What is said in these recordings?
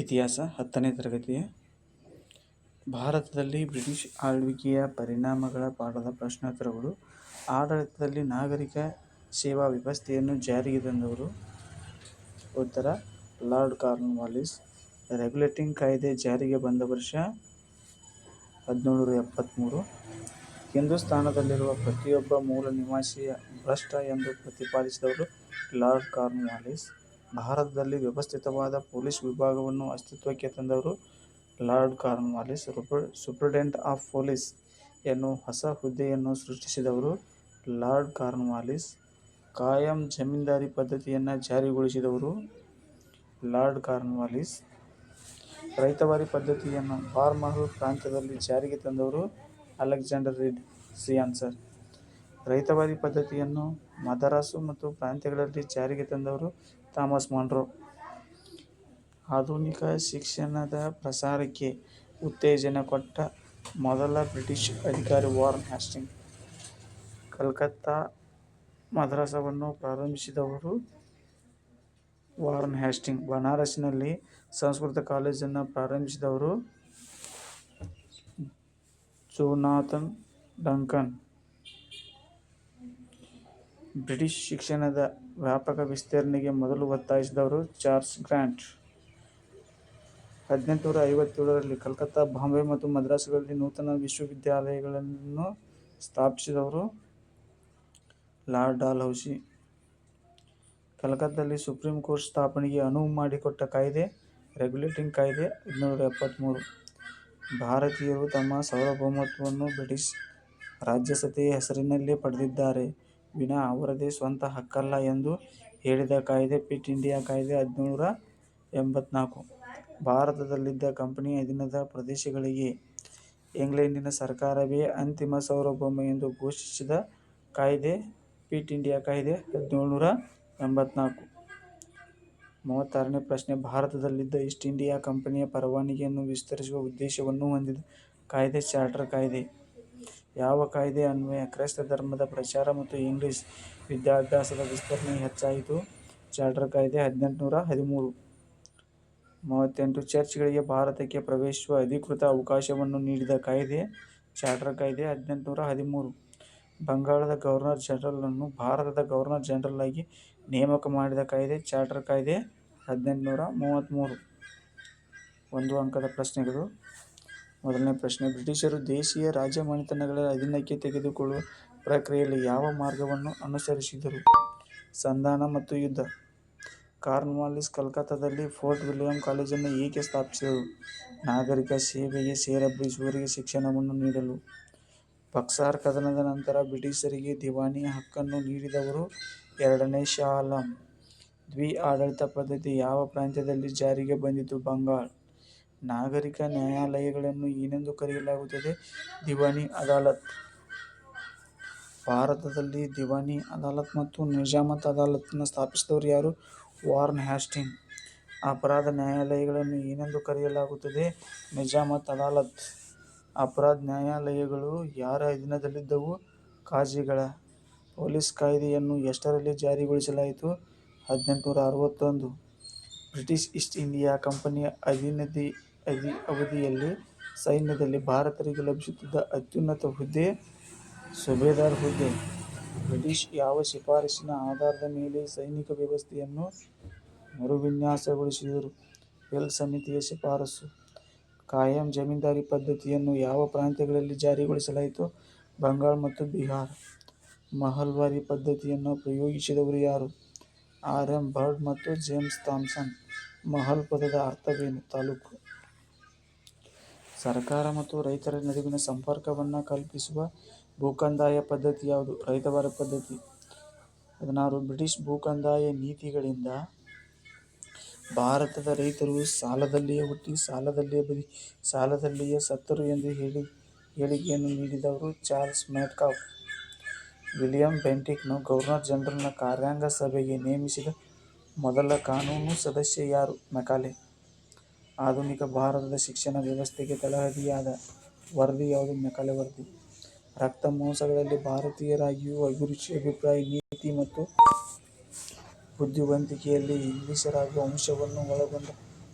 ಇತಿಹಾಸ ಹತ್ತನೇ ತರಗತಿಯ. ಭಾರತದಲ್ಲಿ ಬ್ರಿಟಿಷ್ ಆಳ್ವಿಕೆಯ ಪರಿಣಾಮಗಳ ಪಾಠದ ಪ್ರಶ್ನೋತ್ತರಗಳು, ಆಡಳಿತದಲ್ಲಿ ನಾಗರಿಕ ಸೇವಾ ವ್ಯವಸ್ಥೆಯನ್ನು ಜಾರಿಗೆ ತಂದವರು ಉತ್ತರ ಲಾರ್ಡ್ ಕಾರ್ನ್ವಾಲಿಸ್ ರೆಗ್ಯುಲೇಟಿಂಗ್ ಕಾಯ್ದೆ ಜಾರಿಗೆ ಬಂದ ವರ್ಷ ಹದಿನೇಳುನೂರ ಎಪ್ಪತ್ತ್ಮೂರು ಹಿಂದೂಸ್ತಾನದಲ್ಲಿರುವ ಪ್ರತಿಯೊಬ್ಬ ಮೂಲ ನಿವಾಸಿಯ ಭ್ರಷ್ಟ ಎಂದು ಪ್ರತಿಪಾದಿಸಿದವರು ಲಾರ್ಡ್ ಕಾರ್ನ್ವಾಲಿಸ್ ಭಾರತದಲ್ಲಿ ವ್ಯವಸ್ಥಿತವಾದ ಪೊಲೀಸ್ ವಿಭಾಗವನ್ನು ಅಸ್ತಿತ್ವಕ್ಕೆ ತಂದವರು Lord Cornwallis superintendent of police ಎನ್ನುವ ಹೊಸ ಹುದ್ದೆಯನ್ನು ಸೃಷ್ಟಿಸಿದವರು ಲಾರ್ಡ್ ಕಾರ್ನ್ವಾಲಿಸ್ ಕಾಯಂ ಜಮೀನ್ದಾರಿ ಪದ್ಧತಿಯನ್ನು ಜಾರಿಗೊಳಿಸಿದವರು ಲಾರ್ಡ್ ಕಾರ್ನ್ವಾಲಿಸ್ ರೈತವಾರಿ ಪದ್ಧತಿಯನ್ನು ಬಾರ್ಮಹಲ್ ಪ್ರಾಂತ್ಯದಲ್ಲಿ ಜಾರಿಗೆ ತಂದವರು ಅಲೆಕ್ಸಾಂಡರ್ ರೀಡ್ ಸಿ ಆನ್ಸರ್ ರೈತವಾರಿ ಪದ್ಧತಿಯನ್ನು ಮದರಾಸು ಮತ್ತು ಪ್ರಾಂತ್ಯಗಳಲ್ಲಿ ಜಾರಿಗೆ ತಂದವರು ಥಾಮಸ್ ಮಾನ್ರೋ. ಆಧುನಿಕ ಶಿಕ್ಷಣದ ಪ್ರಸಾರಕ್ಕೆ ಉತ್ತೇಜನ ಕೊಟ್ಟ ಮೊದಲ ಬ್ರಿಟಿಷ್ ಅಧಿಕಾರಿ ವಾರನ್ ಹ್ಯಾಸ್ಟಿಂಗ್ ಕಲ್ಕತ್ತಾ ಮದ್ರಾಸವನ್ನು ಪ್ರಾರಂಭಿಸಿದವರು ವಾರನ್ ಹ್ಯಾಸ್ಟಿಂಗ್ ಬನಾರಸ್ಸಿನಲ್ಲಿ ಸಂಸ್ಕೃತ ಕಾಲೇಜನ್ನು ಪ್ರಾರಂಭಿಸಿದವರು ಜೋನಾಥನ್ ಡಂಕನ್. ಬ್ರಿಟಿಷ್ ಶಿಕ್ಷಣದ ವ್ಯಾಪಕ ವಿಸ್ತರಣೆಗೆ ಮೊದಲು ಒತ್ತಾಯಿಸಿದವರು ಚಾರ್ಲ್ಸ್ ಗ್ರ್ಯಾಂಟ್ ಹದಿನೆಂಟುನೂರ ಐವತ್ತೇಳರಲ್ಲಿ ಕಲ್ಕತ್ತಾ, ಬಾಂಬೆ ಮತ್ತು ಮದ್ರಾಸ್ಗಳಲ್ಲಿ ನೂತನ ವಿಶ್ವವಿದ್ಯಾಲಯಗಳನ್ನು ಸ್ಥಾಪಿಸಿದವರು ಲಾರ್ಡ್ ಡಾಲ್ ಹೌಸಿ ಕಲ್ಕತ್ತಾದಲ್ಲಿ ಸುಪ್ರೀಂ ಕೋರ್ಟ್ ಸ್ಥಾಪನೆಗೆ ಅನುವು ಮಾಡಿಕೊಟ್ಟ ಕಾಯ್ದೆ, ರೆಗ್ಯುಲೇಟಿಂಗ್ ಕಾಯ್ದೆ ಇನ್ನೂರ ಎಪ್ಪತ್ತ್ಮೂರು ಭಾರತೀಯರು ತಮ್ಮ ಸಾರ್ವಭೌಮತ್ವವನ್ನು ಬ್ರಿಟಿಷ್ ರಾಜ್ಯಸಭೆಯ ಹೆಸರಿನಲ್ಲೇ ಪಡೆದಿದ್ದಾರೆ. ವಿನಾ ಅವರದೇ ಸ್ವಂತ ಹಕ್ಕಲ್ಲ ಎಂದು ಹೇಳಿದ ಕಾಯ್ದೆ ಪಿಟ್ ಇಂಡಿಯಾ ಕಾಯ್ದೆ ಹದಿನೇಳುನೂರ ಎಂಬತ್ನಾಲ್ಕು. ಭಾರತದಲ್ಲಿದ್ದ ಕಂಪನಿ ಅಧೀನದ ಪ್ರದೇಶಗಳಿಗೆ ಇಂಗ್ಲೆಂಡಿನ ಸರ್ಕಾರವೇ ಅಂತಿಮ ಸಾರ್ವಭೌಮ ಎಂದು ಘೋಷಿಸಿದ ಕಾಯ್ದೆ ಪಿಟ್ ಇಂಡಿಯಾ ಕಾಯ್ದೆ ಹದಿನೇಳುನೂರ ಎಂಬತ್ನಾಲ್ಕು. ಮೂವತ್ತಾರನೇ ಪ್ರಶ್ನೆ, ಭಾರತದಲ್ಲಿದ್ದ ಈಸ್ಟ್ ಇಂಡಿಯಾ ಕಂಪನಿಯ ಪರವಾನಗಿಯನ್ನು ವಿಸ್ತರಿಸುವ ಉದ್ದೇಶವನ್ನು ಹೊಂದಿದ. ಕಾಯ್ದೆ, ಚಾರ್ಟರ್ ಕಾಯ್ದೆ ಯಾವ ಕಾಯ್ದೆ ಅನ್ವಯ ಕ್ರೈಸ್ತ ಧರ್ಮದ ಪ್ರಚಾರ ಮತ್ತು ಇಂಗ್ಲಿಷ್ ವಿದ್ಯಾಭ್ಯಾಸದ ವಿಸ್ತರಣೆ ಹೆಚ್ಚಾಯಿತು? ಚಾರ್ಟರ್ ಕಾಯ್ದೆ ಹದಿನೆಂಟುನೂರ ಹದಿಮೂರು. ಮೂವತ್ತೆಂಟು. ಚರ್ಚ್ಗಳಿಗೆ ಭಾರತಕ್ಕೆ ಪ್ರವೇಶಿಸುವ ಅಧಿಕೃತ ಅವಕಾಶವನ್ನು ನೀಡಿದ ಕಾಯ್ದೆ, ಚಾರ್ಟರ್ ಕಾಯ್ದೆ ಹದಿನೆಂಟುನೂರ ಹದಿಮೂರು. ಬಂಗಾಳದ ಗವರ್ನರ್ ಜನರಲ್ನನ್ನು ಭಾರತದ ಗವರ್ನರ್ ಜನರಲ್ ಆಗಿ ನೇಮಕ ಮಾಡಿದ ಕಾಯ್ದೆ, ಚಾರ್ಟರ್ ಕಾಯ್ದೆ ಹದಿನೆಂಟುನೂರ ಮೂವತ್ತ್ಮೂರು ಒಂದು ಅಂಕದ ಪ್ರಶ್ನೆಗಳು. ಮೊದಲನೇ ಪ್ರಶ್ನೆ, ಬ್ರಿಟಿಷರು ದೇಶೀಯ ರಾಜಮನೆತನಗಳ ಅಧೀನಕ್ಕೆ ತೆಗೆದುಕೊಳ್ಳುವ ಪ್ರಕ್ರಿಯೆಯಲ್ಲಿ ಯಾವ ಮಾರ್ಗವನ್ನು ಅನುಸರಿಸಿದರು? ಸಂಧಾನ ಮತ್ತು ಯುದ್ಧ. ಕಾರ್ನ್ವಾಲಿಸ್ ಕಲ್ಕತ್ತಾದಲ್ಲಿ ಫೋರ್ಟ್ ವಿಲಿಯಂ ಕಾಲೇಜನ್ನು ಏಕೆ ಸ್ಥಾಪಿಸಿದರು? ನಾಗರಿಕ ಸೇವೆಗೆ ಸೇರಬಯಸುವವರಿಗೆ ಶಿಕ್ಷಣವನ್ನು ನೀಡಲು. ಬಕ್ಸಾರ್ ಕದನದ ನಂತರ ಬ್ರಿಟಿಷರಿಗೆ ದಿವಾನಿ ಹಕ್ಕನ್ನು ನೀಡಿದವರು ಎರಡನೇ ಶಾ ಆಲಂ. ದ್ವಿ-ಆಡಳಿತ ಪದ್ಧತಿ ಯಾವ ಪ್ರಾಂತ್ಯದಲ್ಲಿ ಜಾರಿಗೆ ಬಂದಿತು? ಬಂಗಾಳ. ನಾಗರಿಕ ನ್ಯಾಯಾಲಯಗಳನ್ನು ಏನೆಂದು ಕರೆಯಲಾಗುತ್ತದೆ? ದಿವಾನಿ ಅದಾಲತ್. ಭಾರತದಲ್ಲಿ ದಿವಾನಿ ಅದಾಲತ್ ಮತ್ತು ನಿಜಾಮತ್ ಅದಾಲತ್ನ ಸ್ಥಾಪಿಸಿದವರು ಯಾರು? Warren Hasting. ಅಪರಾಧ ನ್ಯಾಯಾಲಯಗಳನ್ನು ಏನೆಂದು ಕರೆಯಲಾಗುತ್ತದೆ? ನಿಜಾಮತ್ ಅದಾಲತ್. ಅಪರಾಧ ನ್ಯಾಯಾಲಯಗಳು ಯಾರ ಅಧೀನದಲ್ಲಿದ್ದವು? ಕಾಜಿಗಳ. ಪೊಲೀಸ್ ಕಾಯ್ದೆಯನ್ನು ಎಷ್ಟರಲ್ಲಿ ಜಾರಿಗೊಳಿಸಲಾಯಿತು? ಹದಿನೆಂಟುನೂರ ಅರವತ್ತೊಂದು ಬ್ರಿಟಿಷ್ ಈಸ್ಟ್ ಇಂಡಿಯಾ ಕಂಪನಿಯ ಅವಧಿಯಲ್ಲಿ ಸೈನ್ಯದಲ್ಲಿ ಭಾರತರಿಗೆ ಲಭಿಸುತ್ತಿದ್ದ ಅತ್ಯುನ್ನತ ಹುದ್ದೆ ಸುಬೇದಾರ್ ಹುದ್ದೆ. ಬ್ರಿಟಿಷ್ ಯಾವ ಶಿಫಾರಸಿನ ಆಧಾರದ ಮೇಲೆ ಸೈನಿಕ ವ್ಯವಸ್ಥೆಯನ್ನು ಮರುವಿನ್ಯಾಸಗೊಳಿಸಿದರು? ಎಲ್ ಸಮಿತಿಯ ಶಿಫಾರಸು. ಕಾಯಂ ಜಮೀನ್ದಾರಿ ಪದ್ಧತಿಯನ್ನು ಯಾವ ಪ್ರಾಂತ್ಯಗಳಲ್ಲಿ ಜಾರಿಗೊಳಿಸಲಾಯಿತು? ಬಂಗಾಳ ಮತ್ತು ಬಿಹಾರ. ಮಹಲ್ವಾರಿ ಪದ್ಧತಿಯನ್ನು ಪ್ರಯೋಗಿಸಿದವರು ಯಾರು? ಆರ್ ಎಂ ಬರ್ಡ್ ಮತ್ತು ಜೇಮ್ಸ್ ಥಾಮ್ಸನ್. ಮಹಲ್ ಪದದ ಅರ್ಥವೇನು? ತಾಲೂಕು. ಸರ್ಕಾರ ಮತ್ತು ರೈತರ ನಡುವಿನ ಸಂಪರ್ಕವನ್ನು ಕಲ್ಪಿಸುವ ಭೂಕಂದಾಯ ಪದ್ಧತಿ ಯಾವುದು? ರೈತವಾರಿ ಪದ್ಧತಿ. ಹದಿನಾರು. ಬ್ರಿಟಿಷ್ ಭೂಕಂದಾಯ ನೀತಿಗಳಿಂದ ಭಾರತದ ರೈತರು ಸಾಲದಲ್ಲಿಯೇ ಹುಟ್ಟಿ, ಸಾಲದಲ್ಲಿಯೇ ಬದಿ ಸಾಲದಲ್ಲಿಯೇ ಸತ್ತರು ಎಂದು ಹೇಳಿ, ಹೇಳಿಕೆಯನ್ನು ನೀಡಿದವರು ಚಾರ್ಲ್ಸ್ ಮ್ಯಾಟ್ಕಾಫ್ ವಿಲಿಯಂ ಬೆಂಟಿಕ್ನು ಗವರ್ನರ್ ಜನರಲ್ನ ಕಾರ್ಯಾಂಗ ಸಭೆಗೆ ನೇಮಿಸಿದ ಮೊದಲ ಕಾನೂನು ಸದಸ್ಯ ಯಾರು? ಮೆಕಾಲೆ ಆಧುನಿಕ ಭಾರತದ ಶಿಕ್ಷಣ ವ್ಯವಸ್ಥೆಗೆ ತಳಹದಿಯಾದ ವರದಿ ಯಾವುದು ಮೆಕಾಲೆ ವರದಿ ರಕ್ತ ಮೋಸಗಳಲ್ಲಿ ಭಾರತೀಯರಾಗಿಯೂ ಅಭಿರುಚಿ ಅಭಿಪ್ರಾಯ ನೀತಿ ಮತ್ತು ಬುದ್ಧಿವಂತಿಕೆಯಲ್ಲಿ ಇಂಗ್ಲಿಷರಾಗುವ ಅಂಶವನ್ನು ಒಳಗೊಂಡ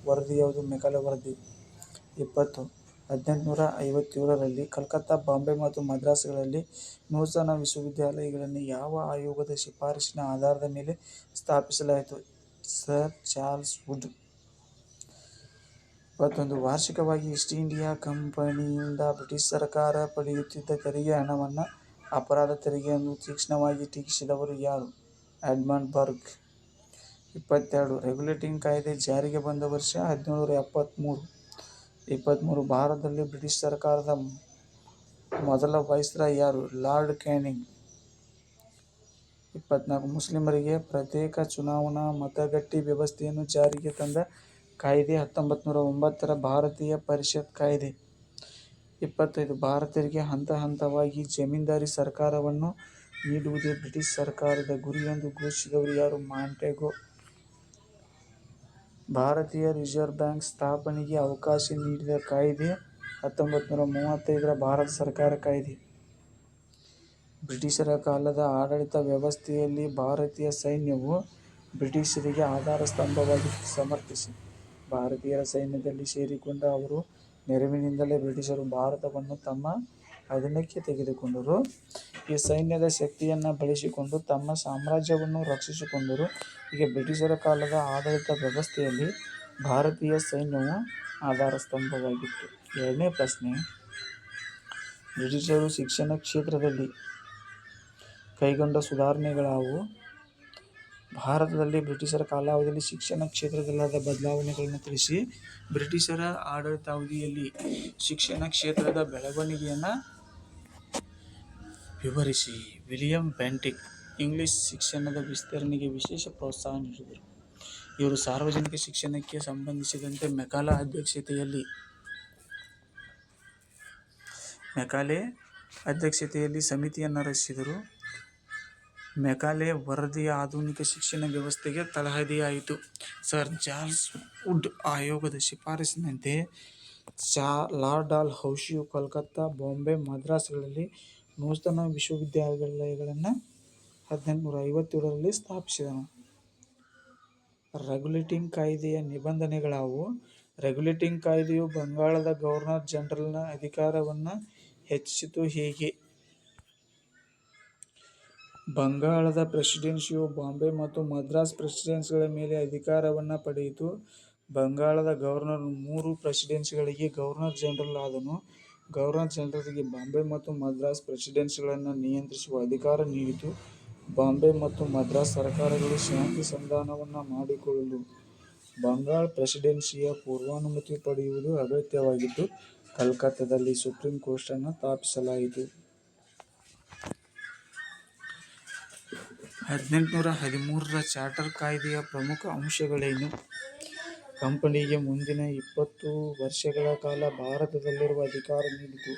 ವರದಿ ಯಾವುದು? ಮೆಕಾಲೆ ವರದಿ. ಇಪ್ಪತ್ತು. ಹದಿನೆಂಟುನೂರ ಐವತ್ತೇಳರಲ್ಲಿ ಕಲ್ಕತ್ತಾ, ಬಾಂಬೆ ಮತ್ತು ಮದ್ರಾಸ್ಗಳಲ್ಲಿ ನೂತನ ವಿಶ್ವವಿದ್ಯಾಲಯಗಳನ್ನು ಯಾವ ಆಯೋಗದ ಶಿಫಾರಸಿನ ಆಧಾರದ ಮೇಲೆ ಸ್ಥಾಪಿಸಲಾಯಿತು? Sir Charles Wood. ಇಪ್ಪತ್ತೊಂದು. ವಾರ್ಷಿಕವಾಗಿ ಈಸ್ಟ್ ಇಂಡಿಯಾ ಕಂಪನಿಯಿಂದ ಬ್ರಿಟಿಷ್ ಸರ್ಕಾರ ಪಡೆಯುತ್ತಿದ್ದ ತೆರಿಗೆ ಹಣವನ್ನು ಅಪರಾಧ ತೆರಿಗೆಯನ್ನು ತೀಕ್ಷ್ಣವಾಗಿ ಟೀಕಿಸಿದವರು ಯಾರು? Edmund Burke. ಇಪ್ಪತ್ತೆರಡು. ರೆಗ್ಯುಲೇಟಿಂಗ್ ಕಾಯ್ದೆ ಜಾರಿಗೆ ಬಂದ ವರ್ಷ? ಹದಿನೇಳುನೂರ ಎಪ್ಪತ್ತ್ಮೂರು ಇಪ್ಪತ್ತ್ಮೂರು ಭಾರತದಲ್ಲಿ ಬ್ರಿಟಿಷ್ ಸರ್ಕಾರದ ಮೊದಲ ವೈಸ್ರಾಯ್ ಯಾರು? Lord Canning. ಇಪ್ಪತ್ನಾಲ್ಕು. ಮುಸ್ಲಿಮರಿಗೆ ಪ್ರತ್ಯೇಕ ಚುನಾವಣಾ ಮತಗಟ್ಟೆ ವ್ಯವಸ್ಥೆಯನ್ನು ಜಾರಿಗೆ ತಂದ ಕಾಯ್ದೆ? ಹತ್ತೊಂಬತ್ತುನೂರ ಒಂಬತ್ತರ ಭಾರತೀಯ ಪರಿಷತ್ ಕಾಯ್ದೆ. ಇಪ್ಪತ್ತೈದು. ಭಾರತೀಯರಿಗೆ ಹಂತ ಹಂತವಾಗಿ ಜಮೀನ್ದಾರಿ ಸರ್ಕಾರವನ್ನು ನೀಡುವುದೇ ಬ್ರಿಟಿಷ್ ಸರ್ಕಾರದ ಗುರಿ ಎಂದು ಘೋಷಿಸಿದವರು ಯಾರು? ಮಾಂಟೆಗೊ. ಭಾರತೀಯ ರಿಸರ್ವ್ ಬ್ಯಾಂಕ್ ಸ್ಥಾಪನೆಗೆ ಅವಕಾಶ ನೀಡಿದ ಕಾಯ್ದೆ? ಹತ್ತೊಂಬತ್ತುನೂರ ಮೂವತ್ತೈದರ ಭಾರತ ಸರ್ಕಾರ ಕಾಯ್ದೆ. ಬ್ರಿಟಿಷರ ಕಾಲದ ಆಡಳಿತ ವ್ಯವಸ್ಥೆಯಲ್ಲಿ ಭಾರತೀಯ ಸೈನ್ಯವು ಬ್ರಿಟಿಷರಿಗೆ ಆಧಾರ ಸ್ತಂಭವಾಗಿ ಸಮರ್ಥಿಸಿ. ಭಾರತೀಯರ ಸೈನ್ಯದಲ್ಲಿ ಸೇರಿಕೊಂಡ ಅವರು ನೆರವಿನಿಂದಲೇ ಬ್ರಿಟಿಷರು ಭಾರತವನ್ನು ತಮ್ಮ ಅಧೀನಕ್ಕೆ ತೆಗೆದುಕೊಂಡರು. ಈ ಸೈನ್ಯದ ಶಕ್ತಿಯನ್ನು ಬಳಸಿಕೊಂಡು ತಮ್ಮ ಸಾಮ್ರಾಜ್ಯವನ್ನು ರಕ್ಷಿಸಿಕೊಂಡರು. ಹೀಗೆ ಬ್ರಿಟಿಷರ ಕಾಲದ ಆಡಳಿತ ವ್ಯವಸ್ಥೆಯಲ್ಲಿ ಭಾರತೀಯ ಸೈನ್ಯವು ಆಧಾರ ಸ್ತಂಭವಾಗಿತ್ತು ಎರಡನೇ ಪ್ರಶ್ನೆ. ಬ್ರಿಟಿಷರು ಶಿಕ್ಷಣ ಕ್ಷೇತ್ರದಲ್ಲಿ ಕೈಗೊಂಡ ಸುಧಾರಣೆಗಳಾವುವು? ಭಾರತದಲ್ಲಿ ಬ್ರಿಟಿಷರ ಕಾಲಾವಧಿಯಲ್ಲಿ ಶಿಕ್ಷಣ ಕ್ಷೇತ್ರದಲ್ಲಾದ ಬದಲಾವಣೆಗಳನ್ನು ತಿಳಿಸಿ. ಬ್ರಿಟಿಷರ ಆಡಳಿತಾವಧಿಯಲ್ಲಿ ಶಿಕ್ಷಣ ಕ್ಷೇತ್ರದ ಬೆಳವಣಿಗೆಯನ್ನು ವಿವರಿಸಿ. ವಿಲಿಯಂ ಬೆಂಟಿಕ್ ಇಂಗ್ಲಿಷ್ ಶಿಕ್ಷಣದ ವಿಸ್ತರಣೆಗೆ ವಿಶೇಷ ಪ್ರೋತ್ಸಾಹ ನೀಡಿದರು. ಇವರು ಸಾರ್ವಜನಿಕ ಶಿಕ್ಷಣಕ್ಕೆ ಸಂಬಂಧಿಸಿದಂತೆ ಮೆಕಾಲ ಅಧ್ಯಕ್ಷತೆಯಲ್ಲಿ ಮೆಕಾಲೆ ಅಧ್ಯಕ್ಷತೆಯಲ್ಲಿ ಸಮಿತಿಯನ್ನು ರಚಿಸಿದರು. ಮೆಕಾಲೆ ವರದಿಯ ಆಧುನಿಕ ಶಿಕ್ಷಣ ವ್ಯವಸ್ಥೆಗೆ ತಳಹದಿಯಾಯಿತು. ಸರ್ ಚಾರ್ಲ್ಸ್ ವುಡ್ ಆಯೋಗದ ಶಿಫಾರಸಿನಂತೆ ಲಾರ್ಡ್ ಡಾಲ್ ಹೌಶಿಯು ಕಲ್ಕತ್ತಾ, ಬಾಂಬೆ, ಮದ್ರಾಸ್ಗಳಲ್ಲಿ ನೂತನ ವಿಶ್ವವಿದ್ಯಾಲಯಗಳನ್ನು ಹದಿನೆಂಟುನೂರ ಐವತ್ತೇಳರಲ್ಲಿ ಸ್ಥಾಪಿಸಿದನು. ರೆಗ್ಯುಲೇಟಿಂಗ್ ಕಾಯ್ದೆಯ ನಿಬಂಧನೆಗಳಾವು ರೆಗ್ಯುಲೇಟಿಂಗ್ ಕಾಯ್ದೆಯು ಬಂಗಾಳದ ಗವರ್ನರ್ ಜನರಲ್ನ ಅಧಿಕಾರವನ್ನು ಹೆಚ್ಚಿಸಿತು. ಹೇಗೆ? ಬಂಗಾಳದ ಪ್ರೆಸಿಡೆನ್ಸಿಯು ಬಾಂಬೆ ಮತ್ತು ಮದ್ರಾಸ್ ಪ್ರೆಸಿಡೆನ್ಸಿಗಳ ಮೇಲೆ ಅಧಿಕಾರವನ್ನು ಪಡೆಯಿತು. ಬಂಗಾಳದ ಗವರ್ನರ್ ಮೂರು ಪ್ರೆಸಿಡೆನ್ಸಿಗಳಿಗೆ ಗವರ್ನರ್ ಜನರಲ್ ಆದನು. ಗವರ್ನರ್ ಜನರಲ್ಗೆ ಬಾಂಬೆ ಮತ್ತು ಮದ್ರಾಸ್ ಪ್ರೆಸಿಡೆನ್ಸಿಗಳನ್ನು ನಿಯಂತ್ರಿಸುವ ಅಧಿಕಾರ ನೀಡಿತು. ಬಾಂಬೆ ಮತ್ತು ಮದ್ರಾಸ್ ಸರ್ಕಾರಗಳು ಶಾಂತಿ ಸಂಧಾನವನ್ನು ಮಾಡಿಕೊಳ್ಳಲು ಬಂಗಾಳ ಪ್ರೆಸಿಡೆನ್ಸಿಯ ಪೂರ್ವಾನುಮತಿ ಪಡೆಯುವುದು ಅಗತ್ಯವಾಗಿದ್ದು, ಕಲ್ಕತ್ತಾದಲ್ಲಿ ಸುಪ್ರೀಂ ಕೋರ್ಟನ್ನು ಸ್ಥಾಪಿಸಲಾಯಿತು. ಹದಿನೆಂಟುನೂರ ಹದಿಮೂರರ ಚಾರ್ಟರ್ ಕಾಯ್ದೆಯ ಪ್ರಮುಖ ಅಂಶಗಳೇನು? ಕಂಪನಿಗೆ ಮುಂದಿನ ಇಪ್ಪತ್ತು ವರ್ಷಗಳ ಕಾಲ ಭಾರತದಲ್ಲಿರುವ ಅಧಿಕಾರ ನೀಡಿತು.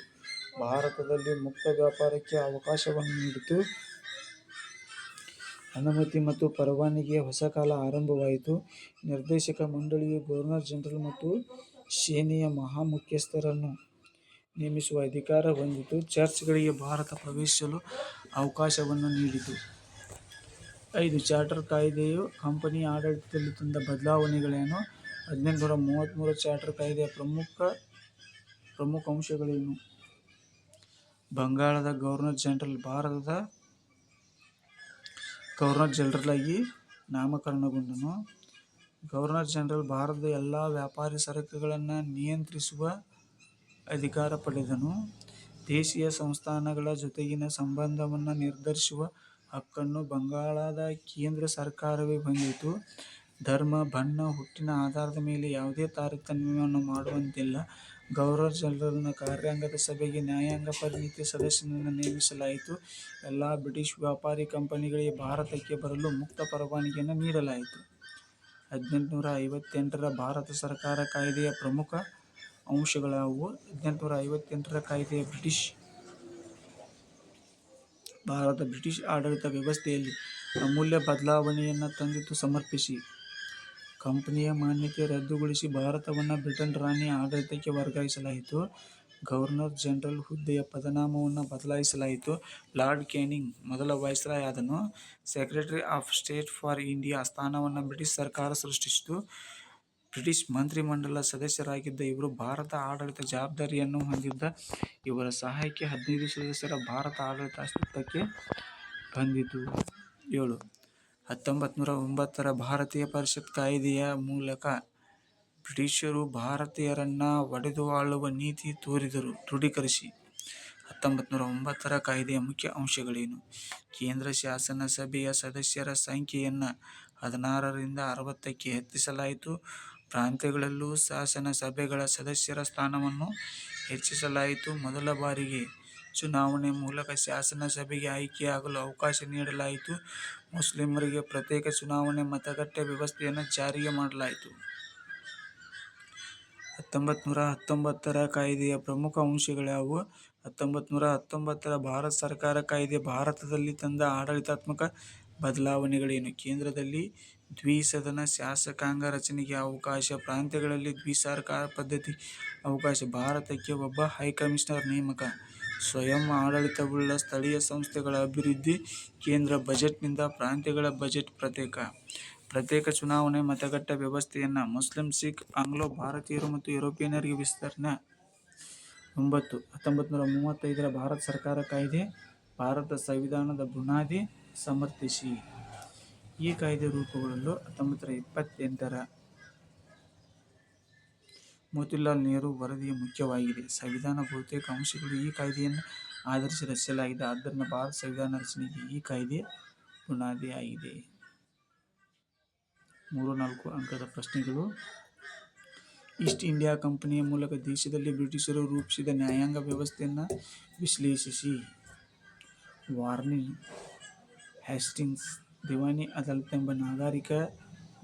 ಭಾರತದಲ್ಲಿ ಮುಕ್ತ ವ್ಯಾಪಾರಕ್ಕೆ ಅವಕಾಶವನ್ನು ನೀಡಿತು. ಅನುಮತಿ ಮತ್ತು ಪರವಾನಗಿಯ ಹೊಸ ಕಾಲ ಆರಂಭವಾಯಿತು. ನಿರ್ದೇಶಕ ಮಂಡಳಿಯು ಗವರ್ನರ್ ಜನರಲ್ ಮತ್ತು ಸೇನೆಯ ಮಹಾಮುಖ್ಯಸ್ಥರನ್ನು ನೇಮಿಸುವ ಅಧಿಕಾರ ಹೊಂದಿತು. ಚರ್ಚ್ಗಳಿಗೆ ಭಾರತ ಪ್ರವೇಶಿಸಲು ಅವಕಾಶವನ್ನು ನೀಡಿತು. ಐದು. ಚಾರ್ಟರ್ ಕಾಯಿದೆಯು ಕಂಪನಿಯ ಆಡಳಿತದಲ್ಲಿ ತಂದ ಬದಲಾವಣೆಗಳೇನು? ಹದಿನೆಂಟುನೂರ ಮೂವತ್ತ್ಮೂರು ಚಾರ್ಟರ್ ಕಾಯ್ದೆಯ ಪ್ರಮುಖ ಪ್ರಮುಖ ಅಂಶಗಳೇನು? ಬಂಗಾಳದ ಗವರ್ನರ್ ಜನರಲ್, ಭಾರತದ ಗವರ್ನರ್ ಜನರಲ್ ಆಗಿ ನಾಮಕರಣಗೊಂಡನು. ಗವರ್ನರ್ ಜನರಲ್ ಭಾರತದ ಎಲ್ಲ ವ್ಯಾಪಾರಿ ಸರಕುಗಳನ್ನು ನಿಯಂತ್ರಿಸುವ ಅಧಿಕಾರ ಪಡೆದನು. ದೇಶೀಯ ಸಂಸ್ಥಾನಗಳ ಜೊತೆಗಿನ ಸಂಬಂಧವನ್ನು ನಿರ್ಧರಿಸುವ ಹಕ್ಕನ್ನು ಬಂಗಾಳದ ಕೇಂದ್ರ ಸರ್ಕಾರವೇ ಬಂದಿತು ಧರ್ಮ, ಬಣ್ಣ, ಹುಟ್ಟಿನ ಆಧಾರದ ಮೇಲೆ ಯಾವುದೇ ತಾರತಮ್ಯವನ್ನು ಮಾಡುವಂತಿಲ್ಲ. ಗವರ್ನರ್ ಜನರಲ್ನ ಕಾರ್ಯಾಂಗದ ಸಭೆಗೆ ನ್ಯಾಯಾಂಗ ಪರಿಣಿತಿ ಸದಸ್ಯನನ್ನು ನೇಮಿಸಲಾಯಿತು. ಎಲ್ಲ ಬ್ರಿಟಿಷ್ ವ್ಯಾಪಾರಿ ಕಂಪನಿಗಳಿಗೆ ಭಾರತಕ್ಕೆ ಬರಲು ಮುಕ್ತ ಪರವಾನಗಿಯನ್ನು ನೀಡಲಾಯಿತು. ಹದಿನೆಂಟುನೂರ ಐವತ್ತೆಂಟರ ಭಾರತ ಸರ್ಕಾರ ಕಾಯ್ದೆಯ ಪ್ರಮುಖ ಅಂಶಗಳಾವು ಹದಿನೆಂಟುನೂರ ಐವತ್ತೆಂಟರ ಕಾಯ್ದೆಯು ಭಾರತದ ಬ್ರಿಟಿಷ್ ಆಡಳಿತ ವ್ಯವಸ್ಥೆಯಲ್ಲಿ ಅಮೂಲ್ಯ ಬದಲಾವಣೆಯನ್ನು ತಂದಿತು. ಸಮರ್ಪಿಸಿ ಕಂಪನಿಯ ಮಾನ್ಯತೆ ರದ್ದುಗೊಳಿಸಿ ಭಾರತವನ್ನು ಬ್ರಿಟನ್ ರಾಣಿಯ ಆಡಳಿತಕ್ಕೆ ವರ್ಗಾಯಿಸಲಾಯಿತು. ಗವರ್ನರ್ ಜನರಲ್ ಹುದ್ದೆಯ ಪದನಾಮವನ್ನು ಬದಲಾಯಿಸಲಾಯಿತು. ಲಾರ್ಡ್ ಕ್ಯಾನಿಂಗ್ ಮೊದಲ viceroy ಆದನು. Secretary of state for India ಸ್ಥಾನವನ್ನು ಬ್ರಿಟಿಷ್ ಸರ್ಕಾರ ಸೃಷ್ಟಿಸಿತು. ಬ್ರಿಟಿಷ್ ಮಂತ್ರಿಮಂಡಲ ಸದಸ್ಯರಾಗಿದ್ದ ಇವರು ಭಾರತ ಆಡಳಿತ ಜವಾಬ್ದಾರಿಯನ್ನು ಹೊಂದಿದ್ದ ಇವರ ಸಹಾಯಕ್ಕೆ ಹದಿನೈದು ಸದಸ್ಯರ ಭಾರತ ಆಡಳಿತ ಅಸ್ತಿತ್ವಕ್ಕೆ ಬಂದಿತು. ಏಳು. ಹತ್ತೊಂಬತ್ತನೂರ ಒಂಬತ್ತರ ಭಾರತೀಯ ಪರಿಷತ್ ಕಾಯ್ದೆಯ ಮೂಲಕ ಬ್ರಿಟಿಷರು ಭಾರತೀಯರನ್ನ ಒಡೆದು ಆಳುವ ನೀತಿ ತೋರಿದರು. ದೃಢೀಕರಿಸಿ. ಹತ್ತೊಂಬತ್ತನೂರ ಒಂಬತ್ತರ ಕಾಯ್ದೆಯ ಮುಖ್ಯ ಅಂಶಗಳೇನು? ಕೇಂದ್ರ ಶಾಸನ ಸಭೆಯ ಸದಸ್ಯರ ಸಂಖ್ಯೆಯನ್ನು ಹದಿನಾರರಿಂದ ಅರವತ್ತಕ್ಕೆ ಹೆಚ್ಚಿಸಲಾಯಿತು. ಪ್ರಾಂತ್ಯಗಳಲ್ಲೂ ಶಾಸನ ಸಭೆಗಳ ಸದಸ್ಯರ ಸ್ಥಾನವನ್ನು ಹೆಚ್ಚಿಸಲಾಯಿತು. ಮೊದಲ ಬಾರಿಗೆ ಚುನಾವಣೆ ಮೂಲಕ ಶಾಸನ ಸಭೆಗೆ ಆಯ್ಕೆಯಾಗಲು ಅವಕಾಶ ನೀಡಲಾಯಿತು. ಮುಸ್ಲಿಮರಿಗೆ ಪ್ರತ್ಯೇಕ ಚುನಾವಣೆ ಮತಗಟ್ಟೆ ವ್ಯವಸ್ಥೆಯನ್ನು ಜಾರಿಗೆ ಮಾಡಲಾಯಿತು. ಹತ್ತೊಂಬತ್ತನೂರ ಹತ್ತೊಂಬತ್ತರ ಕಾಯ್ದೆಯ ಪ್ರಮುಖ ಅಂಶಗಳ್ಯಾವು? ಹತ್ತೊಂಬತ್ತನೂರ ಹತ್ತೊಂಬತ್ತರ ಭಾರತ ಸರ್ಕಾರ ಕಾಯ್ದೆ ಭಾರತದಲ್ಲಿ ತಂದ ಆಡಳಿತಾತ್ಮಕ ಬದಲಾವಣೆಗಳೇನು? ಕೇಂದ್ರದಲ್ಲಿ ದ್ವಿಸದನ ಶಾಸಕಾಂಗ ರಚನೆಗೆ ಅವಕಾಶ. ಪ್ರಾಂತ್ಯಗಳಲ್ಲಿ ದ್ವಿಸರ್ಕಾರ ಪದ್ಧತಿ ಅವಕಾಶ. ಭಾರತಕ್ಕೆ ಒಬ್ಬ ಹೈಕಮಿಷನರ್ ನೇಮಕ. ಸ್ವಯಂ ಆಡಳಿತವುಳ್ಳ ಸ್ಥಳೀಯ ಸಂಸ್ಥೆಗಳ ಅಭಿವೃದ್ಧಿ. ಕೇಂದ್ರ ಬಜೆಟ್ನಿಂದ ಪ್ರಾಂತ್ಯಗಳ ಬಜೆಟ್ ಪ್ರತ್ಯೇಕ. ಪ್ರತ್ಯೇಕ ಚುನಾವಣೆ ಮತಗಟ್ಟೆ ವ್ಯವಸ್ಥೆಯನ್ನು ಮುಸ್ಲಿಂ, ಸಿಖ್, ಆಂಗ್ಲೋ ಭಾರತೀಯರು ಮತ್ತು ಯುರೋಪಿಯನ್ನರಿಗೆ ವಿಸ್ತರಣೆ. ಒಂಬತ್ತು. ಹತ್ತೊಂಬತ್ತನೂರ ಮೂವತ್ತೈದರ ಭಾರತ ಸರ್ಕಾರ ಕಾಯ್ದೆ ಭಾರತ ಸಂವಿಧಾನದ ಬುನಾದಿ ಸಮರ್ಥಿಸಿ. ಈ ಕಾಯ್ದೆ ರೂಪುಗೊಳ್ಳಲು ಹತ್ತೊಂಬತ್ತರ ಇಪ್ಪತ್ತೆಂಟರ ಮೋತಿಲಾಲ್ ನೆಹರು ವರದಿಯ ಮುಖ್ಯವಾಗಿದೆ. ಸಂವಿಧಾನ ಬಹುತೇಕ ಅಂಶಗಳು ಈ ಕಾಯ್ದೆಯನ್ನು ಆಧರಿಸಿ ರಚಿಸಲಾಗಿದೆ. ಆದ್ದರಿಂದ ಭಾರತ ಸಂವಿಧಾನ ರಚನೆಗೆ ಈ ಕಾಯ್ದೆ ಬುನಾದಿಯಾಗಿದೆ. ಮೂರು ನಾಲ್ಕು ಅಂಕದ ಪ್ರಶ್ನೆಗಳು. ಈಸ್ಟ್ ಇಂಡಿಯಾ ಕಂಪನಿಯ ಮೂಲಕ ದೇಶದಲ್ಲಿ ಬ್ರಿಟಿಷರು ರೂಪಿಸಿದ ನ್ಯಾಯಾಂಗ ವ್ಯವಸ್ಥೆಯನ್ನು ವಿಶ್ಲೇಷಿಸಿ. ವಾರೆನ್ ಹೇಸ್ಟಿಂಗ್ಸ್ ದಿವಾನಿ ಅದಾಲತ್ ಎಂಬ ನಾಗರಿಕ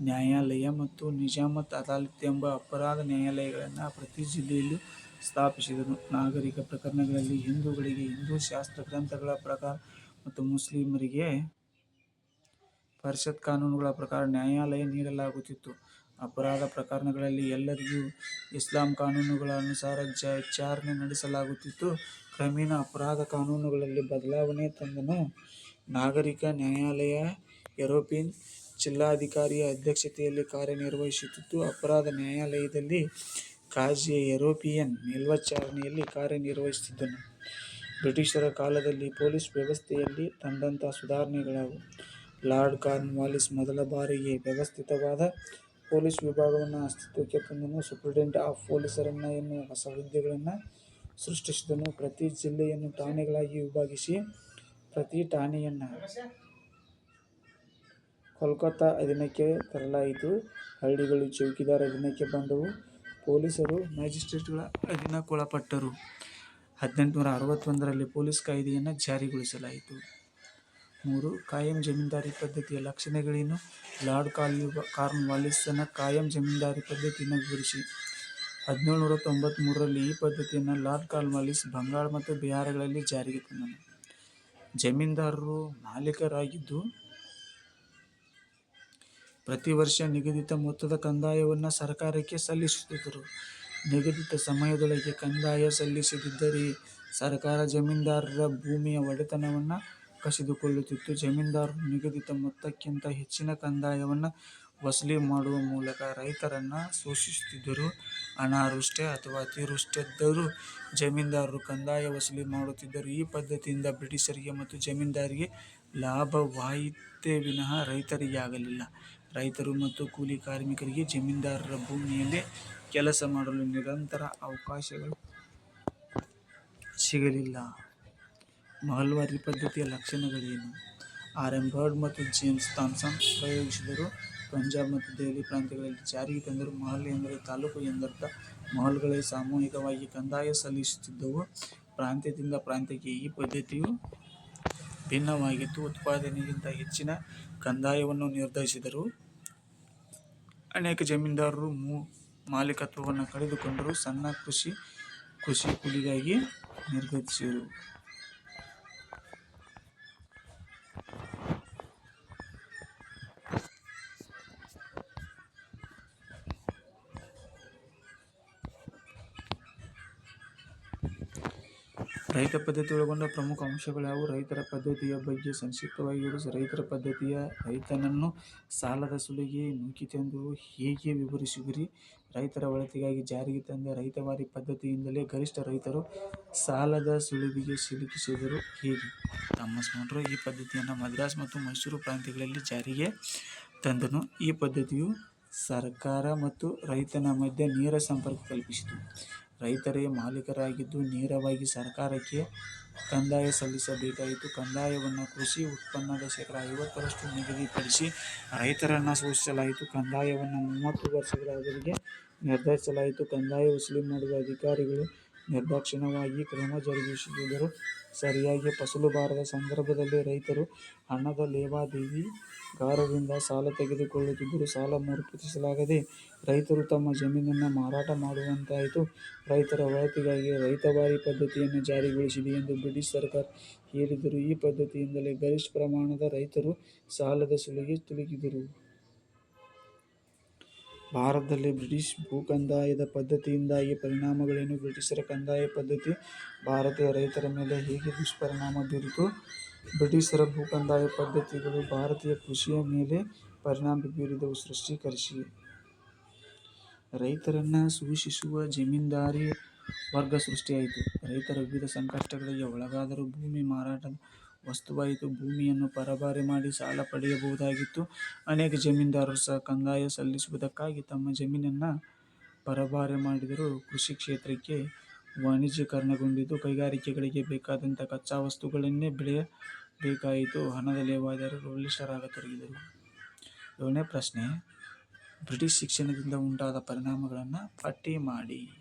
ನ್ಯಾಯಾಲಯ ಮತ್ತು ನಿಜಾಮತ್ ಅದಾಲತ್ ಎಂಬ ಅಪರಾಧ ನ್ಯಾಯಾಲಯಗಳನ್ನು ಪ್ರತಿ ಜಿಲ್ಲೆಯಲ್ಲೂ ಸ್ಥಾಪಿಸಿದನು. ನಾಗರಿಕ ಪ್ರಕರಣಗಳಲ್ಲಿ ಹಿಂದೂಗಳಿಗೆ ಹಿಂದೂ ಶಾಸ್ತ್ರ ಗ್ರಂಥಗಳ ಪ್ರಕಾರ ಮತ್ತು ಮುಸ್ಲಿಮರಿಗೆ ಪರಿಷತ್ ಕಾನೂನುಗಳ ಪ್ರಕಾರ ನ್ಯಾಯಾಲಯ ನೀಡಲಾಗುತ್ತಿತ್ತು. ಅಪರಾಧ ಪ್ರಕರಣಗಳಲ್ಲಿ ಎಲ್ಲರಿಗೂ ಇಸ್ಲಾಂ ಕಾನೂನುಗಳ ಅನುಸಾರ ವಿಚಾರಣೆ ನಡೆಸಲಾಗುತ್ತಿತ್ತು. ಕ್ರಮೇಣ ಅಪರಾಧ ಕಾನೂನುಗಳಲ್ಲಿ ಬದಲಾವಣೆ ತಂದನು. ನಾಗರಿಕ ನ್ಯಾಯಾಲಯ ಯುರೋಪಿಯನ್ ಜಿಲ್ಲಾಧಿಕಾರಿಯ ಅಧ್ಯಕ್ಷತೆಯಲ್ಲಿ ಕಾರ್ಯನಿರ್ವಹಿಸುತ್ತಿದ್ದು, ಅಪರಾಧ ನ್ಯಾಯಾಲಯದಲ್ಲಿ ಕಾಜಿಯ ಯುರೋಪಿಯನ್ ಮೇಲ್ವಿಚಾರಣೆಯಲ್ಲಿ ಕಾರ್ಯನಿರ್ವಹಿಸುತ್ತಿದ್ದನು. ಬ್ರಿಟಿಷರ ಕಾಲದಲ್ಲಿ ಪೊಲೀಸ್ ವ್ಯವಸ್ಥೆಯಲ್ಲಿ ತಂದಂತಹ ಸುಧಾರಣೆಗಳು ಲಾರ್ಡ್ ಕಾರ್ನ್ ವಾಲಿಸ್ ಮೊದಲ ಬಾರಿಗೆ ವ್ಯವಸ್ಥಿತವಾದ ಪೊಲೀಸ್ ವಿಭಾಗವನ್ನು ಅಸ್ತಿತ್ವಕ್ಕೆ ತಂದನು. ಸೂಪರಿಂಟೆಂಡೆಂಟ್ ಆಫ್ ಪೊಲೀಸರನ್ನ ಎನ್ನುವ ಹೊಸ ಹುದ್ದೆಗಳನ್ನು ಸೃಷ್ಟಿಸಿದನು. ಪ್ರತಿ ಜಿಲ್ಲೆಯನ್ನು ಠಾಣೆಗಳಾಗಿ ವಿಭಾಗಿಸಿ ಪ್ರತಿ ಠಾಣೆಯನ್ನ ಕೋಲ್ಕತ್ತಾ ಅಧೀನಕ್ಕೆ ತರಲಾಯಿತು. ಹಳ್ಳಿಗಳು ಚೌಕಿದಾರ ಅಧೀನಕ್ಕೆ ಬಂದವು. ಪೊಲೀಸರು ಮ್ಯಾಜಿಸ್ಟ್ರೇಟ್ಗಳ ಅಧೀನಕ್ಕೊಳಪಟ್ಟರು. ಹದಿನೆಂಟುನೂರ ಅರವತ್ತೊಂದರಲ್ಲಿ ಪೊಲೀಸ್ ಕಾಯ್ದೆಯನ್ನು ಜಾರಿಗೊಳಿಸಲಾಯಿತು. ಮೂರು. ಕಾಯಂ ಜಮೀನ್ದಾರಿ ಪದ್ಧತಿಯ ಲಕ್ಷಣಗಳೇನು? ಲಾರ್ಡ್ ಕಾರ್ನ್ ವಾಲಿಸನ ಕಾಯಂ ಜಮೀನ್ದಾರಿ ಪದ್ಧತಿಯನ್ನು ವಿವರಿಸಿ. ಹದಿನೇಳುನೂರ ತೊಂಬತ್ತ್ಮೂರರಲ್ಲಿ ಈ ಪದ್ಧತಿಯನ್ನು ಲಾರ್ಡ್ ಕಾರ್ನ್ ವಾಲಿಸ್ ಬಂಗಾಳ ಮತ್ತು ಬಿಹಾರಗಳಲ್ಲಿ ಜಾರಿಗೆ ತಂದನು. ಜಮೀನ್ದಾರರು ಮಾಲೀಕರಾಗಿದ್ದು, ಪ್ರತಿ ವರ್ಷ ನಿಗದಿತ ಮೊತ್ತದ ಕಂದಾಯವನ್ನು ಸರ್ಕಾರಕ್ಕೆ ಸಲ್ಲಿಸುತ್ತಿದ್ದರು. ನಿಗದಿತ ಸಮಯದೊಳಗೆ ಕಂದಾಯ ಸಲ್ಲಿಸದಿದ್ದರೆ ಸರ್ಕಾರ ಜಮೀನ್ದಾರರ ಭೂಮಿಯ ಒಡೆತನವನ್ನು ಕಸಿದುಕೊಳ್ಳುತ್ತಿತ್ತು. ಜಮೀನ್ದಾರರು ನಿಗದಿತ ಮೊತ್ತಕ್ಕಿಂತ ಹೆಚ್ಚಿನ ಕಂದಾಯವನ್ನು ವಸೂಲಿ ಮಾಡುವ ಮೂಲಕ ರೈತರನ್ನು ಶೋಷಿಸುತ್ತಿದ್ದರು. ಅನಾವೃಷ್ಟಿ ಅಥವಾ ಅತಿವೃಷ್ಟಿಯಾದರೂ ಜಮೀನ್ದಾರರು ಕಂದಾಯ ವಸೂಲಿ ಮಾಡುತ್ತಿದ್ದರು. ಈ ಪದ್ಧತಿಯಿಂದ ಬ್ರಿಟಿಷರಿಗೆ ಮತ್ತು ಜಮೀನ್ದಾರಿಗೆ ಲಾಭವಾಯಿತೇ ವಿನಃ ರೈತರಿಗೆ ಆಗಲಿಲ್ಲ. ರೈತರು ಮತ್ತು ಕೂಲಿ ಕಾರ್ಮಿಕರಿಗೆ ಜಮೀನ್ದಾರರ ಭೂಮಿಯಲ್ಲಿ ಕೆಲಸ ಮಾಡಲು ನಿರಂತರ ಅವಕಾಶಗಳು ಸಿಗಲಿಲ್ಲ. ಮಹಲ್ವಾರಿ ಪದ್ಧತಿಯ ಲಕ್ಷಣಗಳೇನು? ಆರ್. ಎಂ. ಬರ್ಡ್ ಮತ್ತು ಜೇಮ್ಸ್ ಥಾಮ್ಸನ್ ಪ್ರಯೋಗಿಸಿದರು. ಪಂಜಾಬ್ ಮತ್ತು ದೆಹಲಿ ಪ್ರಾಂತ್ಯಗಳಲ್ಲಿ ಜಾರಿಗೆ ತಂದರು. ಮಹಲ್ ಎಂದರೆ ತಾಲೂಕು ಎಂದರ್ಥ. ಮಹಲ್ಗಳೇ ಸಾಮೂಹಿಕವಾಗಿ ಕಂದಾಯ ಸಲ್ಲಿಸುತ್ತಿದ್ದವು. ಪ್ರಾಂತ್ಯದಿಂದ ಪ್ರಾಂತ್ಯಕ್ಕೆ ಈ ಪದ್ಧತಿಯು ಭಿನ್ನವಾಗಿತ್ತು. ಉತ್ಪಾದನೆಗಿಂತ ಹೆಚ್ಚಿನ ಕಂದಾಯವನ್ನು ನಿರ್ಧರಿಸಿದರು. ಅನೇಕ ಜಮೀನ್ದಾರರು ಮಾಲೀಕತ್ವವನ್ನು ಕಳೆದುಕೊಂಡರು. ಸಣ್ಣ ಕೃಷಿ ಕೃಷಿ ಕೂಲಿಗಾಗಿ ನಿರ್ಗತಿಸಿತು. ರೈತ ಪದ್ಧತಿ ಒಳಗೊಂಡ ಪ್ರಮುಖ ಅಂಶಗಳ್ಯಾವು? ರೈತರ ಪದ್ಧತಿಯ ಬಗ್ಗೆ ಸಂಕ್ಷಿಪ್ತವಾಗಿ ವಿವರಿಸಿ. ರೈತರ ಪದ್ಧತಿಯ ರೈತನನ್ನು ಸಾಲದ ಸುಲಿಗೆ ನೂಕಿತೆಂದು ಹೇಗೆ ವಿವರಿಸುವಿರಿ? ರೈತರ ಒಳಿತಿಗಾಗಿ ಜಾರಿಗೆ ತಂದ ರೈತವಾರಿ ಪದ್ಧತಿಯಿಂದಲೇ ಗರಿಷ್ಠ ರೈತರು ಸಾಲದ ಸುಲಿಗೆ ಸಿಲುಕಿಸಿದರು ಹೇಗೆ? ತಮ್ಮ ಮುನ್ರೋ ಈ ಪದ್ಧತಿಯನ್ನು ಮದ್ರಾಸ್ ಮತ್ತು ಮೈಸೂರು ಪ್ರಾಂತ್ಯಗಳಲ್ಲಿ ಜಾರಿಗೆ ತಂದನು. ಈ ಪದ್ಧತಿಯು ಸರ್ಕಾರ ಮತ್ತು ರೈತನ ಮಧ್ಯೆ ನೇರ ಸಂಪರ್ಕ ಕಲ್ಪಿಸಿತು. ರೈತರೇ ಮಾಲೀಕರಾಗಿದ್ದು ನೇರವಾಗಿ ಸರ್ಕಾರಕ್ಕೆ ಕಂದಾಯ ಸಲ್ಲಿಸಬೇಕಾಯಿತು. ಕಂದಾಯವನ್ನು ಕೃಷಿ ಉತ್ಪನ್ನದ ಶೇಕಡಾ ಐವತ್ತರಷ್ಟು ನಿಗದಿಪಡಿಸಿ ರೈತರನ್ನು ಸೂಚಿಸಲಾಯಿತು. ಕಂದಾಯವನ್ನು ಮೂವತ್ತು ವರ್ಷಗಳ ಅವಧಿಗೆ ನಿರ್ಧರಿಸಲಾಯಿತು. ಕಂದಾಯ ವಸೂಲಿ ಮಾಡುವ ಅಧಿಕಾರಿಗಳು ನಿರ್ದಾಕ್ಷಿಣ್ಯವಾಗಿ ಕ್ರಮ ಜರುಗಿಸುತ್ತಿದ್ದರು. ಸರಿಯಾಗಿ ಫಸಲು ಬಾರದ ಸಂದರ್ಭದಲ್ಲಿ ರೈತರು ಹಣದ ಲೇವಾದೇವಿಗಾರರಿಂದ ಸಾಲ ತೆಗೆದುಕೊಳ್ಳುತ್ತಿದ್ದರು. ಸಾಲ ಮರುಪಾವತಿಸಲಾಗದೆ ರೈತರು ತಮ್ಮ ಜಮೀನನ್ನು ಮಾರಾಟ ಮಾಡುವಂತಾಯಿತು. ರೈತರ ಒಳಿತಿಗಾಗಿ ರೈತವಾರಿ ಪದ್ಧತಿಯನ್ನು ಜಾರಿಗೊಳಿಸಿದೆ ಎಂದು ಬ್ರಿಟಿಷ್ ಸರ್ಕಾರ ಹೇಳಿದರೂ ಈ ಪದ್ಧತಿಯಿಂದಲೇ ಗರಿಷ್ಠ ಪ್ರಮಾಣದ ರೈತರು ಸಾಲದ ಸುಳಿಗೆ ಸಿಲುಕಿದರು. ಭಾರತದಲ್ಲಿ ಬ್ರಿಟಿಷ್ ಭೂಕಂದಾಯದ ಪದ್ಧತಿಯಿಂದಾಗಿ ಪರಿಣಾಮಗಳೇನು? ಬ್ರಿಟಿಷರ ಕಂದಾಯ ಪದ್ಧತಿ, ಭಾರತೀಯ ರೈತರ ಮೇಲೆ ಹೇಗೆ ದುಷ್ಪರಿಣಾಮ ಬೀರಿತು? ಬ್ರಿಟಿಷರ ಭೂಕಂದಾಯ ಪದ್ಧತಿಗಳು ಭಾರತೀಯ ಕೃಷಿಯ ಮೇಲೆ ಪರಿಣಾಮ ಬೀರಿದವು. ಸ್ಪಷ್ಟೀಕರಿಸಿ. ರೈತರನ್ನು ಸೂಚಿಸುವ ಜಮೀನ್ದಾರಿ ವರ್ಗ ಸೃಷ್ಟಿಯಾಯಿತು. ರೈತರ ವಿವಿಧ ಸಂಕಷ್ಟಗಳಿಗೆ ಒಳಗಾದರೂ ಭೂಮಿ ಮಾರಾಟದ ವಸ್ತುವಾಯಿತು. ಭೂಮಿಯನ್ನು ಪರಭಾರೆ ಮಾಡಿ ಸಾಲ ಪಡೆಯಬಹುದಾಗಿತ್ತು. ಅನೇಕ ಜಮೀನ್ದಾರರು ಸಹ ಕಂದಾಯ ಸಲ್ಲಿಸುವುದಕ್ಕಾಗಿ ತಮ್ಮ ಜಮೀನನ್ನು ಪರಭಾರೆ ಮಾಡಿದರು. ಕೃಷಿ ಕ್ಷೇತ್ರಕ್ಕೆ ವಾಣಿಜ್ಯೀಕರಣಗೊಂಡಿದ್ದು, ಕೈಗಾರಿಕೆಗಳಿಗೆ ಬೇಕಾದಂಥ ಕಚ್ಚಾ ವಸ್ತುಗಳನ್ನೇ ಬೆಳೆಯಬೇಕಾಯಿತು. ಹಣದ ಲೇವಾದೇವಿಗಾರರು ಬಲಿಷ್ಠರಾಗತೊಡಗಿದರು. ಏಳನೇ ಪ್ರಶ್ನೆ, ಬ್ರಿಟಿಷ್ ಶಿಕ್ಷಣದಿಂದ ಉಂಟಾದ ಪರಿಣಾಮಗಳನ್ನು ಪಟ್ಟಿ ಮಾಡಿ.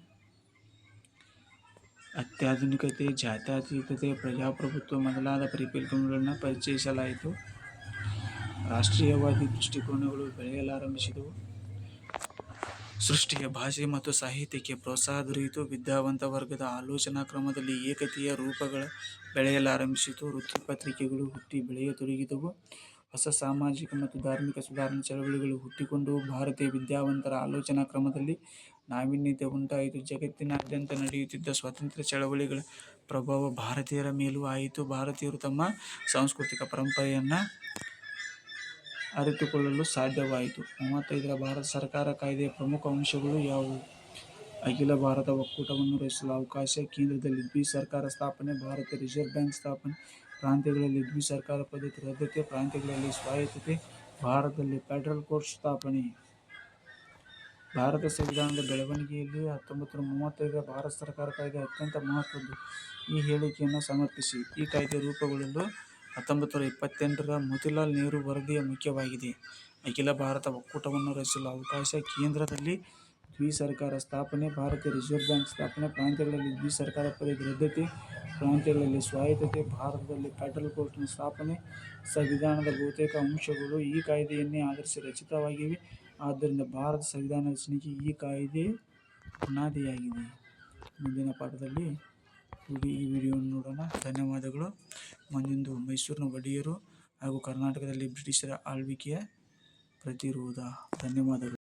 ಅತ್ಯಾಧುನಿಕತೆ, ಜಾತ್ಯತೀತತೆ, ಪ್ರಜಾಪ್ರಭುತ್ವ ಮೊದಲಾದ ಪರಿಕಲ್ಪನೆಗಳನ್ನು ಪರಿಚಯಿಸಲಾಯಿತು. ರಾಷ್ಟ್ರೀಯವಾದಿ ದೃಷ್ಟಿಕೋನಗಳು ಬೆಳೆಯಲಾರಂಭಿಸಿದವು. ಸೃಷ್ಟಿಯ ಭಾಷೆ ಮತ್ತು ಸಾಹಿತ್ಯಕ್ಕೆ ಪ್ರೋತ್ಸಾಹ ದೊರೆಯಿತು. ವಿದ್ಯಾವಂತ ವರ್ಗದ ಆಲೋಚನಾ ಕ್ರಮದಲ್ಲಿ ಏಕತೆಯ ರೂಪಗಳ ಬೆಳೆಯಲಾರಂಭಿಸಿತು. ವೃತ್ತಿಪತ್ರಿಕೆಗಳು ಹುಟ್ಟಿ ಬೆಳೆಯತೊಡಗಿದವು. ಹೊಸ ಸಾಮಾಜಿಕ ಮತ್ತು ಧಾರ್ಮಿಕ ಸುಧಾರಣಾ ಚಳವಳಿಗಳು ಹುಟ್ಟಿಕೊಂಡು ಭಾರತೀಯ ವಿದ್ಯಾವಂತರ ಆಲೋಚನಾ ಕ್ರಮದಲ್ಲಿ ನಾವೀನ್ಯತೆ ಉಂಟಾಯಿತು. ಜಗತ್ತಿನಾದ್ಯಂತ ನಡೆಯುತ್ತಿದ್ದ ಸ್ವಾತಂತ್ರ್ಯ ಚಳವಳಿಗಳ ಪ್ರಭಾವ ಭಾರತೀಯರ ಮೇಲೂ ಆಯಿತು. ಭಾರತೀಯರು ತಮ್ಮ ಸಾಂಸ್ಕೃತಿಕ ಪರಂಪರೆಯನ್ನು ಅರಿತುಕೊಳ್ಳಲು ಸಾಧ್ಯವಾಯಿತು. ಮೂವತ್ತೈದರ ಭಾರತ ಸರ್ಕಾರ ಕಾಯ್ದೆಯ ಪ್ರಮುಖ ಅಂಶಗಳು ಯಾವುವು? ಅಖಿಲ ಭಾರತ ಒಕ್ಕೂಟವನ್ನು ರಚಿಸಲು ಅವಕಾಶ. ಕೇಂದ್ರದಲ್ಲಿ ದ್ವಿಸರ್ಕಾರ ಸ್ಥಾಪನೆ. ಭಾರತ ರಿಸರ್ವ್ ಬ್ಯಾಂಕ್ ಸ್ಥಾಪನೆ. ಪ್ರಾಂತ್ಯಗಳಲ್ಲಿ ದ್ವಿಸರ್ಕಾರ ಪದ್ಧತಿ ರದ್ದತಿ. ಪ್ರಾಂತ್ಯಗಳಲ್ಲಿ ಸ್ವಾಯತ್ತತೆ. ಭಾರತದಲ್ಲಿ ಫೆಡರಲ್ ಕೋರ್ಟ್ ಸ್ಥಾಪನೆ. ಭಾರತ ಸಂವಿಧಾನದ ಬೆಳವಣಿಗೆಯಲ್ಲಿ ಹತ್ತೊಂಬತ್ತು ನೂರ ಮೂವತ್ತೈದರ ಭಾರತ ಸರ್ಕಾರ ಕಾಯ್ದೆ ಅತ್ಯಂತ ಮಹತ್ವದ್ದು. ಈ ಹೇಳಿಕೆಯನ್ನು ಸಮರ್ಥಿಸಿ. ಈ ಕಾಯ್ದೆ ರೂಪುಗೊಳ್ಳಲು ಹತ್ತೊಂಬತ್ತುನೂರ ಇಪ್ಪತ್ತೆಂಟರ ಮೋತಿಲಾಲ್ ನೆಹರು ವರದಿಯ ಮುಖ್ಯವಾಗಿದೆ. ಅಖಿಲ ಭಾರತ ಒಕ್ಕೂಟವನ್ನು ರಚಿಸಲು ಅವಕಾಶ. ಕೇಂದ್ರದಲ್ಲಿ ದ್ವಿಸರ್ಕಾರ ಸ್ಥಾಪನೆ. ಭಾರತೀಯ ರಿಸರ್ವ್ ಬ್ಯಾಂಕ್ ಸ್ಥಾಪನೆ. ಪ್ರಾಂತ್ಯಗಳಲ್ಲಿ ದ್ವಿಸರ್ಕಾರ ಸರ್ಕಾರ ರದ್ದತಿ. ಪ್ರಾಂತ್ಯಗಳಲ್ಲಿ ಸ್ವಾಯತ್ತತೆ. ಭಾರತದಲ್ಲಿ ಫೆಡರಲ್ ಕೋರ್ಟಿನ ಸ್ಥಾಪನೆ. ಸಂವಿಧಾನದ ಬಹುತೇಕ ಅಂಶಗಳು ಈ ಕಾಯ್ದೆಯನ್ನೇ ಆಧರಿಸಿ ರಚಿತವಾಗಿವೆ. ಆದ್ದರಿಂದ ಭಾರತ ಸಂವಿಧಾನ ರಚನೆಗೆ ಈ ಕಾಯ್ದೆ ಬುನಾದಿಯಾಗಿದೆ. ಮುಂದಿನ ಪಾಠದಲ್ಲಿ ಈ ವಿಡಿಯೋವನ್ನು ನೋಡೋಣ. ಧನ್ಯವಾದಗಳು. ಮುಂದಿಂದು ಮೈಸೂರಿನ ಒಡೆಯರು ಹಾಗೂ ಕರ್ನಾಟಕದಲ್ಲಿ ಬ್ರಿಟಿಷರ ಆಳ್ವಿಕೆಯ ಪ್ರತಿರೋಧ. ಧನ್ಯವಾದಗಳು.